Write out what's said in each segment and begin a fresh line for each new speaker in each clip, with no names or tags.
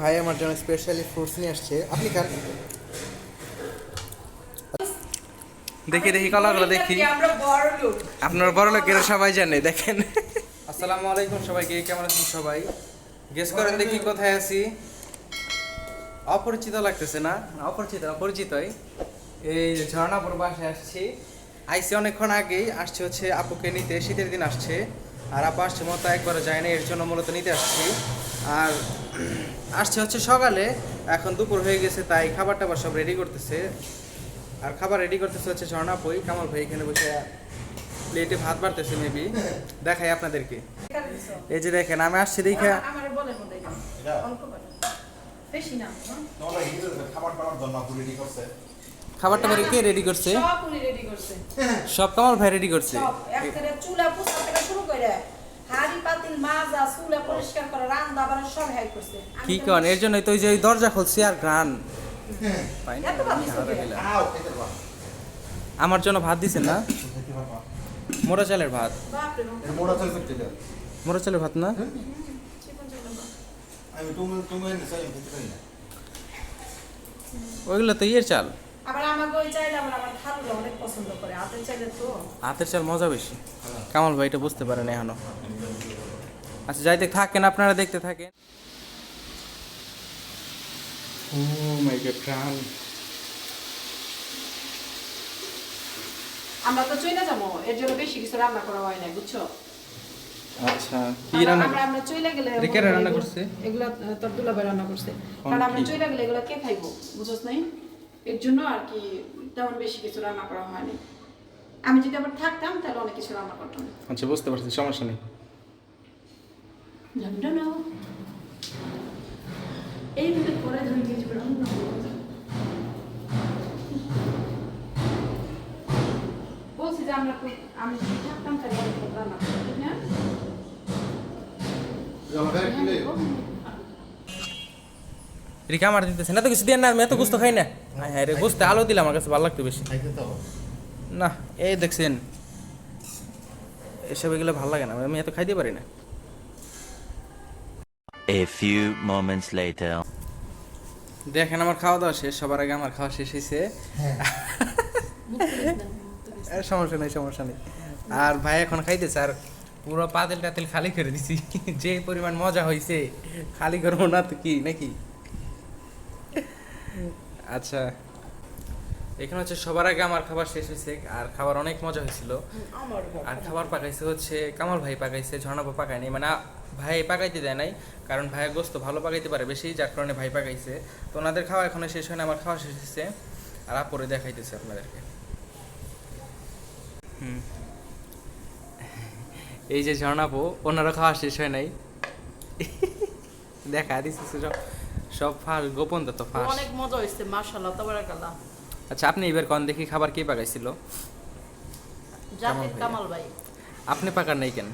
ভাই আমার জন্য স্পেশালি ফ্রুটস নিয়ে আসছে। আপনি খান। দেখি দেখি কলাগুলো দেখি।
আমরা বড় লোক।
আপনার বড় লোকের সবাই জানে দেখেন। আসসালামু আলাইকুম সবাইকে কেমন আছেন সবাই? গেস করেন দেখি কোথায় আছি। অপরিচিত লাগতেছে না? অপরিচিত অপরিচিতই। এই ঝর্ণাপুর বাসায় আসছি। আইসি অনেকক্ষণ আগেই আসছে হচ্ছে আপুকে নিতে শীতের দিন আসছে। আর আপু আসছে মতো একবারও যায় না এর জন্য মূলত নিতে আসছি। আর আসছে হচ্ছে সকালে এখন দুপুর হয়ে গেছে তাই খাবার টাবার সব রেডি করতেছে। আর খাবার রেডি করতেছে হচ্ছে ঝর্ণাপুই কামাল ভাই এখানে বসে প্লেটে ভাত বাড়তেছে মেবি দেখাই আপনাদেরকে। এই যে দেখেন আমি আসছি দেখে
আমার বলে মধ্যে অল্প করে। বেশি না হ্যাঁ?
খাবার
টাবার কে রেডি করছে?
সব উনি রেডি করছে।
সব কামাল ভাই রেডি করছে।
চুলা শুরু করে হাড়ি পাতিল মাজা চুলা পরিষ্কার করা রান্না বান্না সব হেল্প করছে।
কি কন? এর জন্যই তো ওই যে ওই দরজা খুলছি আর গান
পারো।
আমার জন্য ভাত দিছেন না? মোরা চালের ভাত।
মোড়া
চালের ভাত না? ওইগুলো তো ইয়ের চাল।
আবার আমাকে ওই চাইলে আবার আমার খালুরা অনেক পছন্দ করে। হাতের চাইলে তো।
হাতের চাল মজা বেশি। কামাল ভাই এটা বুঝতে পারেন এখনও। আচ্ছা যাইতে থাকেন আপনারা দেখতে থাকেন। ও মাই গড প্রাণ।
আমরা তো চইলা যাব এর জন্য বেশি কিছু রান্না করা হয় না বুঝছ?
আচ্ছা কি রান্না
আমরা আমরা চইলা গেলে
রান্না করছে?
এগুলা আহ, তোর দুলাভাই রান্না করছে। কারণ আমরা? চইলা গেলে এগুলা কে খাইবো বুঝছস নাই? এর জন্য আর কি তেমন বেশি কিছু রান্না করা হয়নি আমি যদি আবার থাকতাম তাহলে অনেক কিছু রান্না করতাম।
আচ্ছা বুঝতে পারছি সমস্যা নেই।
জানটা নাও এইভাবে করে ধরে রান্না। বলছি যে আমরা আমি থাকতাম রান্না না
রিকা আমার দিতেছে না তো কিছু দিয়ে না আমি এত গুস্ত খাই না। হ্যাঁ হ্যাঁ রে গুস্তে আলো দিলে আমার কাছে ভালো লাগতো বেশি।
তো
না এই দেখছেন। এসব এগুলো ভালো লাগে না আমি এত খাইতে পারি না।
A few moments later.
দেখেন আমার খাওয়া দাওয়া শেষ সবার আগে আমার খাওয়া শেষ হয়েছে সমস্যা নেই সমস্যা নেই। আর ভাই এখন খাইতেছে আর পুরো পাতিল টাতিল খালি করে দিছি। যে পরিমাণ মজা হয়েছে খালি করব না তো কি নাকি? আচ্ছা। এখানে হচ্ছে সবার আগে আমার খাবার শেষ হয়েছে আর খাবার অনেক মজা হয়েছিল। আর খাবার পাকাইছে হচ্ছে কামাল ভাই পাকাইছে ঝর্ণাপা পাকায়নি। মানে ভাই পাকাইতে দেয় নাই কারণ ভাইয়ের গোস্ত ভালো পাকাইতে পারে বেশি যার কারণে ভাই পাকাইছে। তো ওনাদের খাওয়া এখনও শেষ হয় না আমার খাওয়া শেষ হয়েছে। আর আপরে দেখাইতেছে আপনাদেরকে। হুম। এই যে ঝর্ণাপো ওনারও খাওয়া শেষ হয় নাই। দেখা দিচ্ছে সব সব ফাঁস গোপন তো ফাঁস।
অনেক মজা হয়েছে মাশাআল্লাহ তাবারাকাল্লাহ।
আচ্ছা আপনি এবার কন দেখি খাবার কে পাকাইছিল?
জাকির কামাল ভাই।
আপনি পাকার নাই কেন?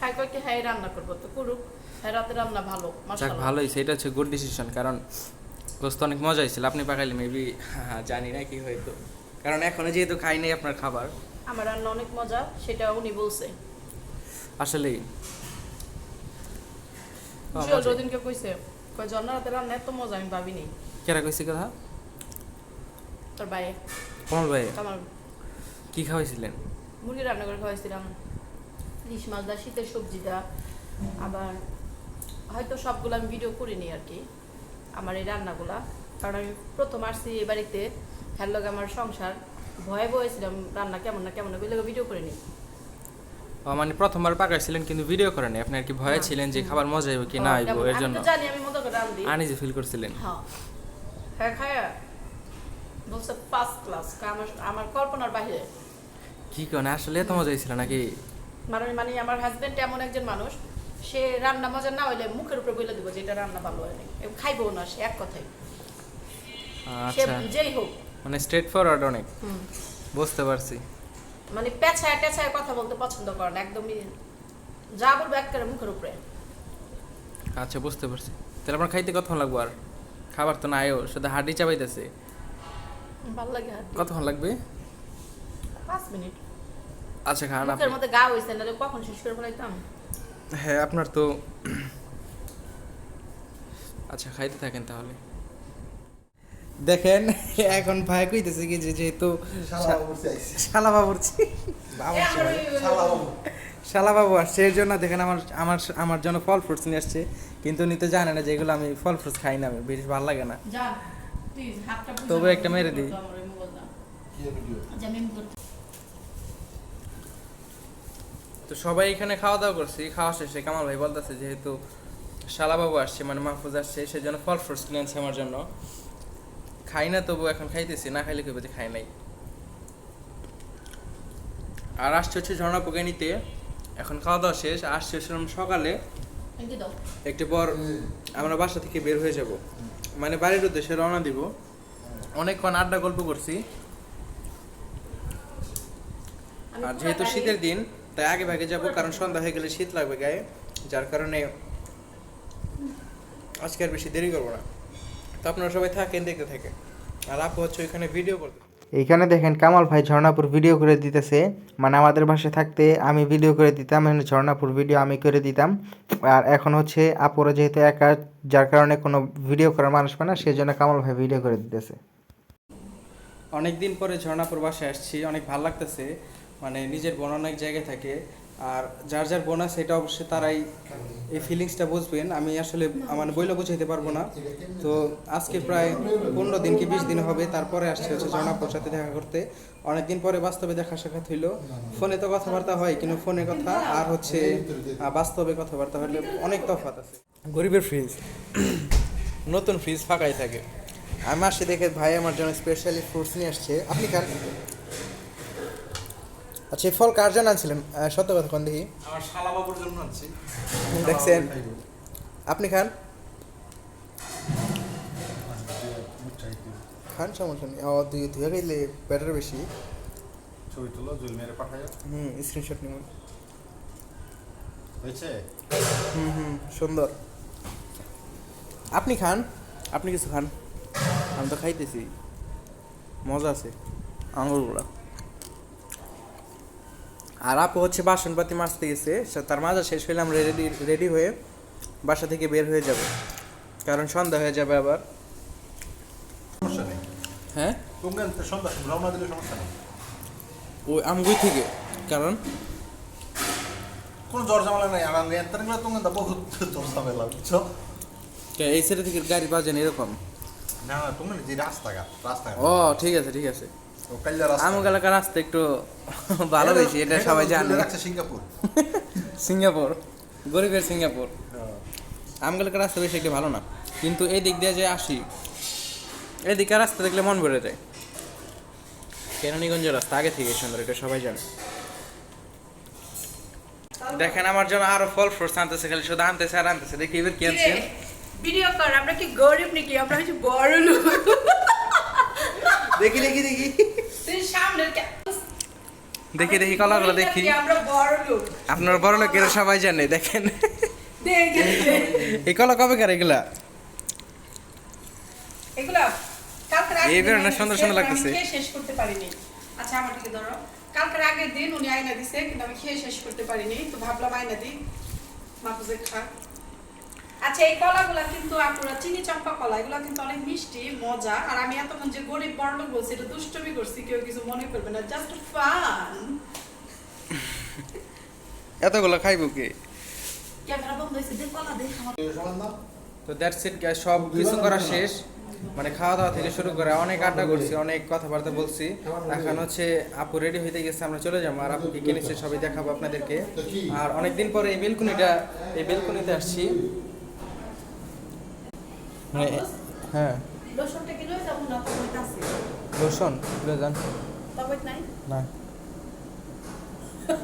হ্যাঁ কয়েকটি হ্যাঁ রান্না করব তো করুক। হ্যাঁ রাতে রান্না ভালো
যাক ভালোই সেটা হচ্ছে গুড ডিসিশন কারণ গোস্ত অনেক মজা হয়েছিল আপনি পাকাইলে মেবি জানি না কি হয়তো কারণ এখনও যেহেতু খাই নাই আপনার খাবার।
আমার রান্না অনেক মজা সেটা উনি বলছে।
আসলে ও,
জুয়েল
মজা।
রদিনকে কইছে কয় জন্না রাতে রান্না এত মজা আমি ভাবিনি।
কেরা কইছি কথা?
তোর বাইরে
কমল ভাই
কামাল।
কি খাওয়াইছিলেন?
মুরগি রান্না করে খাওয়াইছিলাম। ইলিশ মাছ দা শীতের সবজি দা আবার হয়তো সবগুলো আমি ভিডিও করিনি আর কি আমার এই রান্নাগুলা। কারণ আমি প্রথম আসছি এই বাড়িতে হ্যার লগে আমার সংসার। ভয়ে বয়েছিলাম রান্না কেমন না কেমন না ভিডিও করিনি।
ও, মানে প্রথমবার পাকাইছিলেন কিন্তু ভিডিও করেন নাই। আপনি আর কি ভয়ে ছিলেন যে খাবার মজা হইব কি না হইব এর
আমি
জন্য।
তো জানি আমি মতো করে রান্ধি
আনিজি ফিল করছিলেন।
হ্যাঁ। হ্যাঁ খায়া। বলছে ফার্স্ট ক্লাস আমার আমার কল্পনার বাইরে
কি কেন আসলে এত মজা হয়েছিল নাকি?
মানে মানে আমার হাজবেন্ড এমন একজন মানুষ সে রান্না মজা না হইলে মুখের উপরে বলে দিব যে এটা রান্না ভালো হয়নি খাইবো না সে এক কথাই সে
আচ্ছা।
যেই হোক।
মানে স্ট্রেট ফরওয়ার্ড অনেক বুঝতে পারছি।
মানে পেছায় টেছায় কথা বলতে পছন্দ করে না একদমই যা বলব এক মুখের উপরে।
আচ্ছা বুঝতে পারছি। তাহলে আপনার খাইতে কতক্ষণ লাগবো আর? খাবার তো নাইও শুধু হাড্ডি চাবাইতেছে।
ভালো লাগে আর
কতক্ষণ লাগবে?
পাঁচ মিনিট।
আচ্ছা খান
মুখের
আপনি।
মধ্যে গা হয়েছে না কখন শেষ করে ফেলাইতাম?
হ্যাঁ আপনার তো আচ্ছা খাইতে থাকেন তাহলে। দেখেন এখন ভাই কইতেছে কি যে যেহেতু
শালা বলছি আইছি
শালা বাবুরছি বাবুরছি ভাই।
শালা বাবু
শালা বাবু আসছে এর জন্য দেখেন আমার আমার আমার জন্য ফল ফ্রুটস নিয়ে আসছে। কিন্তু নিতে জানে না যেগুলো আমি ফল ফ্রুটস খাই না আমি বেশ ভালো লাগে না। তবে একটা মেরে দিই।
আচ্ছা,
তো সবাই এখানে খাওয়া দাওয়া করছি খাওয়া শেষে কামাল ভাই বলতেছে যেহেতু শালা বাবু আসছে মানে মাহফুজ আসছে সেজন্য ফল ফ্রুটস কিনে আনছে আমার জন্য। খাই না তবু এখন খাইতেছি না খাইলে কেউ যে খাই নাই। আর আসছে হচ্ছে ঝর্ণা পোকে নিতে। এখন খাওয়া দাওয়া শেষ আসছে হচ্ছিলাম সকালে। একটু পর আমরা বাসা থেকে বের হয়ে যাব। মানে বাড়ির উদ্দেশ্যে রওনা দিব। অনেকক্ষণ আড্ডা গল্প করছি। আর যেহেতু শীতের দিন তাই আগে ভাগে যাব কারণ সন্ধ্যা হয়ে গেলে শীত লাগবে গায়ে যার কারণে আজকে আর বেশি দেরি করব না। তো আপনারা সবাই থাকেন দেখতে থাকেন। আর আপু হচ্ছে ওইখানে ভিডিও করতে। এইখানে দেখেন কামাল ভাই ঝর্ণাপুর ভিডিও করে দিতেছে। মানে আমাদের বাসায় থাকতে আমি ভিডিও করে দিতাম মানে ঝর্ণাপুর ভিডিও আমি করে দিতাম। আর এখন হচ্ছে আপুরা যেহেতু একা, যার কারণে কোনো ভিডিও করার মানুষ পায় না সেই জন্য কামাল ভাই ভিডিও করে দিতেছে। অনেক দিন পরে ঝর্ণাপুর বাসায় আসছি, অনেক ভালো লাগতেছে। মানে নিজের বোন অনেক জায়গায় থাকে, আর যার যার বোন আছে অবশ্যই তারাই এই ফিলিংসটা বুঝবেন। আমি আসলে আমার বইলে বুঝাইতে পারব না। তো আজকে প্রায় পনেরো দিন কি বিশ দিন হবে তারপরে আসছে হচ্ছে ঝর্ণাপুর সাথে দেখা করতে। অনেকদিন পরে বাস্তবে দেখা সাক্ষাৎ হইল। ফোনে তো কথাবার্তা হয় কিন্তু ফোনে কথা আর হচ্ছে বাস্তবে কথাবার্তা হলে অনেক তফাৎ আছে। গরিবের ফ্রিজ নতুন ফ্রিজ ফাঁকাই থাকে। আমি আসছে দেখে ভাই আমার জন্য স্পেশালি ফ্রুটস নিয়ে আসছে। আপনি খান আচ্ছা এই ফল কার জন্য আনছিলেন? সত্য কথা কোন দেখি?
আমার শালা বাবুর জন্য আনছি।
দেখছেন? আপনি খান। খান সমস্যা নেই। ও দুই ধুয়ে গেলে ব্যাটার বেশি।
ছবি তুলো জুল মেরে পাঠায়
হুম স্ক্রিনশট নিব
হয়েছে?
হুম হুম সুন্দর। আপনি খান? আপনি কিছু খান? আমি তো খাইতেছি। মজা আছে। আঙুরগুলা আর আপু হচ্ছে বাসনপাতি মাজতে গেছে তার মাজা শেষ হইলে আমরা রেডি রেডি হয়ে বাসা থেকে বের হয়ে যাব। কারণ সন্ধ্যা হয়ে যাবে আবার। হ্যাঁ? ওই আমগুই থেকে? কারণ?
কোনো জ্বর ঝামেলা নাই আর আমি এত তুমি বহুত জ্বর ঝামেলা বুঝছ?
এই সাইডে থেকে গাড়ি বাজেন এরকম?
না না তুমি যে রাস্তাঘাট রাস্তাঘাট।
ও ঠিক আছে ঠিক আছে।
ও কাল্লা রাস্তা
একটু ভালো বেশি এটা সবাই জানে।
সিঙ্গাপুর।
সিঙ্গাপুর গরিবের সিঙ্গাপুর। আমগালকার রাস্তা বেশি একটা ভালো না। কিন্তু এই দিক দিয়ে যে আসি এদিকে রাস্তা দেখলে মন ভরে যায়। কেরানীগঞ্জের রাস্তা আগে থেকে সুন্দর এটা সবাই জানে। দেখেন আমার জন্য আরও ফল ফ্রুটস আনতেছে খালি শুধু আনতেছে আর আনতেছে। দেখি এবার কি আনছেন
ভিডিও কর আমরা কি গরিব নাকি? আমরা হচ্ছে বড় লোক।
দেখি দেখি দেখি।
তুই সামনের
দেখি দেখি কলাগুলো
আমরা বড় লোক।
আপনার বড় লোকের সবাই জানে দেখেন। এই কলা কবে কার এগুলা?
এগুলা কালকের আগের
এই
দিন
বেরোনো সুন্দর সুন্দর লাগতেছে।
শেষ করতে পারিনি। আচ্ছা আমার দিকে ধরো। কালকের আগের দিন উনি আয়না দিছে কিন্তু আমি খেয়ে শেষ করতে পারিনি তো ভাবলাম আয়না দিই। খা আচ্ছা এই কলাগুলা কিন্তু আপনারা চিনি চম্পা কলা এগুলা কিন্তু অনেক মিষ্টি মজা। আর আমি এতক্ষণ যে গরিব বড়লোক বলছি এটা দুষ্টমি করছি কেউ কিছু মনে করবে না জাস্ট ফান
এতগুলো খাইবো কি?
ক্যামেরা বন্ধ হয়েছে দে কলা দে আমার
তো দ্যাটস ইট গাইস সব কিছু করা শেষ। মানে খাওয়া দাওয়া থেকে শুরু করে অনেক আড্ডা করছি অনেক কথাবার্তা বলছি। এখন হচ্ছে আপু রেডি হইতে গেছে আমরা চলে যাব। আর আপু কি কিনেছে সবাই দেখাবো আপনাদেরকে। আর অনেকদিন পরে এই বেলকুনিটা এই বেলকুনিতে আসছি। মানে হ্যাঁ।
লোশনটা কি লয়ে যাব না তোমার কাছে
লোশন তুলে যান
তবে নাই?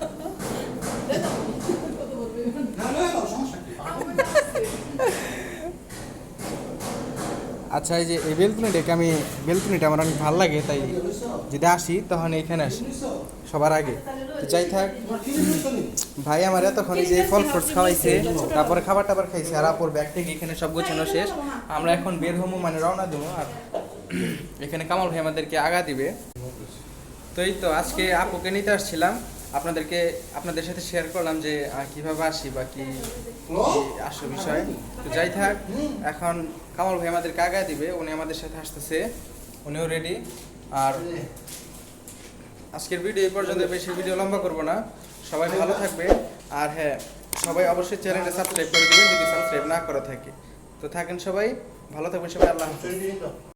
না
না না সমস্যা বলবে?
আচ্ছা এই যে এই বেলকুনিটাকে আমি, বেলকুনিটা আমার অনেক ভালো লাগে, তাই যদি আসি তখন এখানে আসি, সবার আগে। তো যাই থাক, ভাই আমার এতক্ষণ যে ফল ফ্রুটস খাওয়াইছে, তারপরে খাবার টাবার খাইছে, আর আপুর ব্যাগ থেকে এখানে সব গোছানো শেষ। আমরা এখন বের হব মানে রওনা দেবো, আর এখানে কামাল ভাই আমাদেরকে আগা দিবে। তো এই তো, আজকে আপুকে নিতে আসছিলাম। আপনাদেরকে, আপনাদের সাথে শেয়ার করলাম যে কীভাবে আসি বা কি আসল বিষয়। তো যাই থাক, এখন কামাল ভাই আমাদেরকে আগায় দিবে, উনি আমাদের সাথে আসতেছে, উনিও রেডি আর আজকের ভিডিও এই পর্যন্ত, বেশি ভিডিও লম্বা করব না। সবাই ভালো থাকবে। আর হ্যাঁ সবাই অবশ্যই চ্যানেলটা সাবস্ক্রাইব করে দিবেন, যদি সাবস্ক্রাইব না করা থাকে। তো থাকেন সবাই, ভালো থাকবেন সবাই, আল্লাহ হাফেজ।